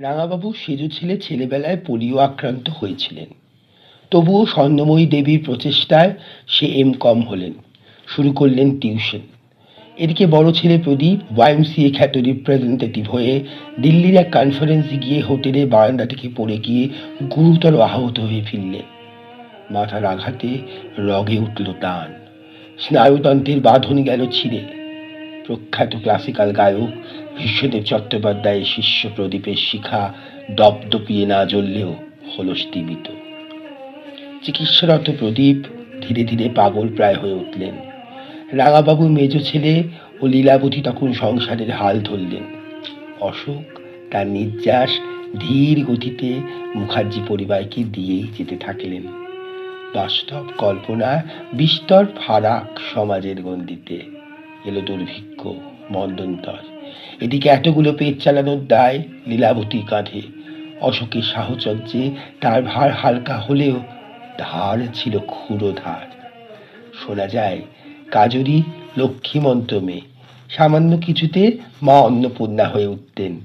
রাঙাবাবু সেজো ছেলে ছেলেবেলায় পোলিও আক্রান্ত হয়েছিলেন। তবুও স্বর্ণময়ী দেবীর প্রচেষ্টায় সে এম কম হলেন, শুরু করলেন টিউশন। এদিকে বড় ছেলে প্রদীপ ওয়াইএমসিএ খ্যাত রিপ্রেজেন্টেটিভ হয়ে দিল্লির এক কনফারেন্সে গিয়ে হোটেলে বারান্দা থেকে পড়ে গিয়ে গুরুতর আহত হয়ে ফিরলেন। মাথার আঘাতে রগে উঠল টান। স্নায়ুতন্ত্রের বাঁধন গেল ছিঁড়ে। প্রখ্যাত ক্লাসিক্যাল গায়ক বিশ্বদেব চট্টোপাধ্যায়ের শিষ্য প্রদীপের শিখা দপদপিয়ে না জ্বললেও হলো স্তীমিত। চিকিৎসারত প্রদীপ ধীরে ধীরে পাগল প্রায় হয়ে উঠলেন। রাঙাবাবুর মেজ ছেলে ও লীলাবতী তখন সংসারের হাল ধরলেন। অশোক তার নির্যাস ধীর গতিতে মুখার্জি পরিবারকে দিয়েই যেতে থাকলেন। বাস্তব কল্পনা বিস্তর ফারাক সমাজের গণ্ডিতে। এলো দুর্ভিক্ষ মন্দন্তর এদিকে এতগুলো পেট চালানোর দায় লীলাবতী কাঁধে। অশোকের সাহচর্যে তার ভার হালকা হলেও ধার ছিল ক্ষুরো ধার শোনা যায়, কাজরি লক্ষ্মীমন্ত মেয়ে। সামান্য কিছুতে মা অন্নপূর্ণা হয়ে উঠতেন।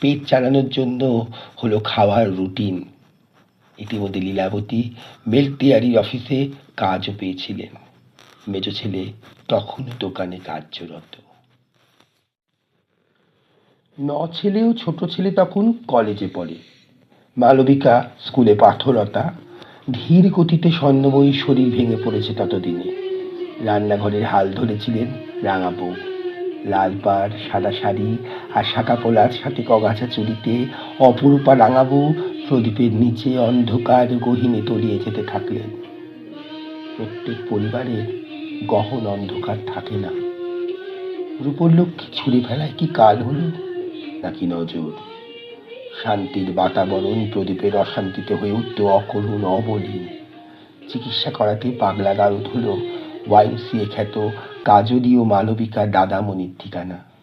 পেট চালানোর জন্য হলো খাওয়ার রুটিন। ইতিমধ্যে লীলাবতী মিল্ক অফিসে কাজও পেয়েছিলেন। মেজ ছেলে তখনও দোকানে কার্যরত ন ছেলে ও ছোট ছেলে তখন কলেজে পড়ে। মালবিকা, স্কুলে পাথরতা, ধীর গতিতে স্বর্ণময়ী শরীর ভেঙে পড়েছে ততদিনে। রান্নাঘরের হাল ধরেছিলেন রাঙা বউ। লাল পাড়, সাদা শাড়ি আর শাঁকা পোলার সাথে কগাছা চুরিতে অপরূপা রাঙাবু প্রদীপের নিচে অন্ধকার গহিনে তলিয়ে যেতে থাকলেন। প্রত্যেক পরিবারে গহন অন্ধকার থাকে না। রূপর লক্ষ্মী ছুঁড়ে ফেলায় কি কাল হলো? নাকি নজর? শান্তির বাতাবরণ প্রদীপের অশান্তিতে হয়ে উঠত অকরুণ অবলীন। চিকিৎসা করাতে পাগলা গারদ হলো ওয়াইমসিএ খ্যাত কাজলি ও মালবিকা দাদামণির ঠিকানা।